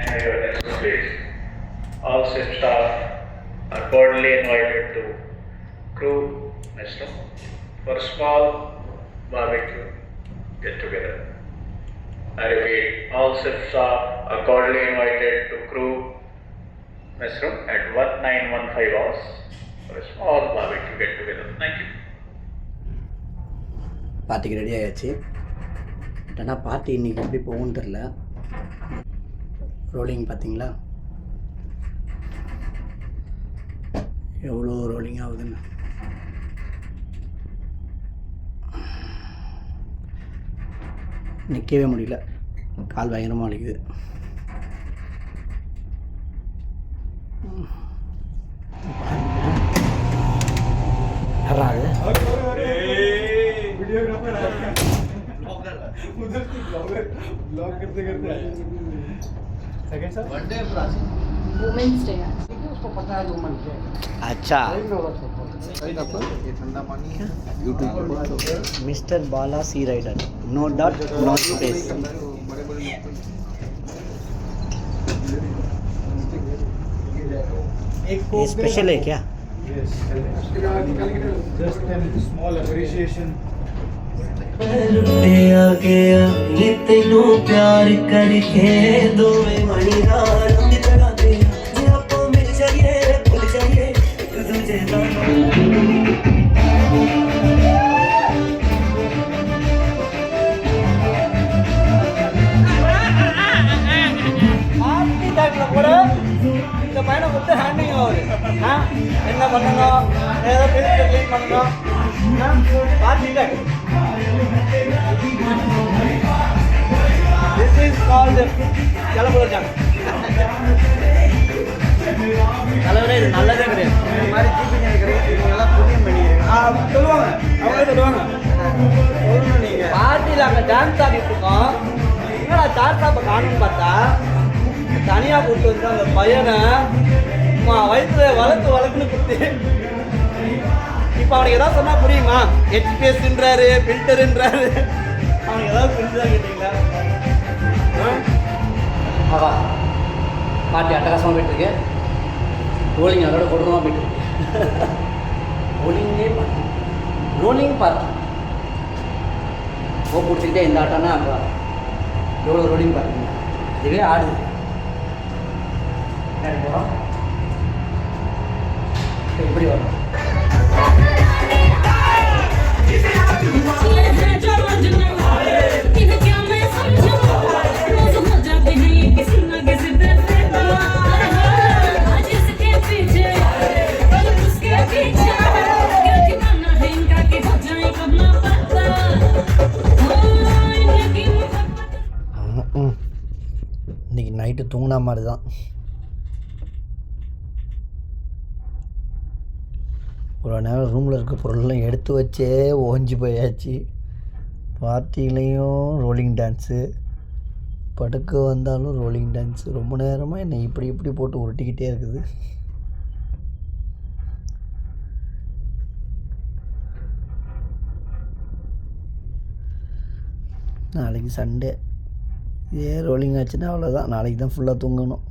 have your next please. All ship staff are cordially invited to crew mess room for a small barbecue get together. I repeat, all ship staff are cordially invited to crew mess room at 1915 hours for a small barbecue get together. Thank you. பார்ட்டிக்கு ready ஆயாச்சு but ஆனால் party இன்றைக்கி எப்படி போகும்னு தெரில rolling பார்த்தீங்களா? எவ்வளோ rolling ஆகுதுன்னு. நிற்கவே முடியல. கால் பயங்கரமாக வலிக்குது. Second sir birthday women's day उसको पता है डे अच्छा। YouTube mister Bala C rider. No dot no space special है क्या? जस्ट स्मॉल अप्रिशिएशन गया प्यार करके दो तेरा रंग चढ़ा दे जे आपको मिल जाइए भूल जाइए एक दूजे का இந்த பையனுக்கு வந்து ஹேண்டிங் ஆகுது என்ன பண்ணுங்க ஏதோ பிரிச்சு க்ளீன் பண்ணுங்க பார்த்துட்டு திஸ் இஸ் கால்டு கிளம்புறாங்க தலைவரே இது நல்லதே கிடையாது. இந்த மாதிரி கீப்பிங் கிடையாது இவங்கெல்லாம் புண்ணியம் பண்ணிக்கிறீங்க. சொல்லுவாங்க. அவங்களே சொல்லுவாங்க. சொல்லணும் நீங்கள் பார்ட்டியில் அங்கே டான்ஸ் ஆடிட்டு இருக்கோம். என்னடா சார் சாப்பை காணும்னு பார்த்தா தனியாக கூட்டு வந்து அந்த பையனை வயிற்றுல வளர்த்து வளர்க்குன்னு குத்தி இப்போ அவனுக்கு ஏதாவது சொன்னால் புரியுமா? ஹெச்பிஎஸ்ன்றாரு ஃபில்டருன்றாரு அவனுக்கு ஏதாவது புரிஞ்சுதா கேட்டீங்களா? பாட்டி அட்டகாசமாக போயிட்டுருக்கு. ரோலிங் அதோட கொடூரமாக போயிட்டுருக்கு. ரோலிங்கே பார்ட்டி ரோலிங் பார்ட்டி ஓ பிடிச்சிக்கிட்டே இந்த ஆட்டம்னா அப்போ எவ்வளோ ரோலிங் பார்ட்டிங்க இதுவே ஆடுது. போகிறோம் எப்படி வரும்? நைட்டு தூங்கின மாதிரி தான் ஒரு நேரம் ரூமில் இருக்க பொருள்லாம் எடுத்து வச்சே ஓஞ்சி போயாச்சு. பார்ட்டிலையும் ரோலிங் டான்ஸு படுக்க வந்தாலும் ரோலிங் டான்ஸு ரொம்ப நேரமாக என்னை இப்படி இப்படி போட்டு உருட்டிக்கிட்டே இருக்குது. நாளைக்கு சண்டே. இதே ரோலிங் ஆச்சுன்னா அவ்வளோதான் நாளைக்கு தான் ஃபுல்லாக தூங்கணும்.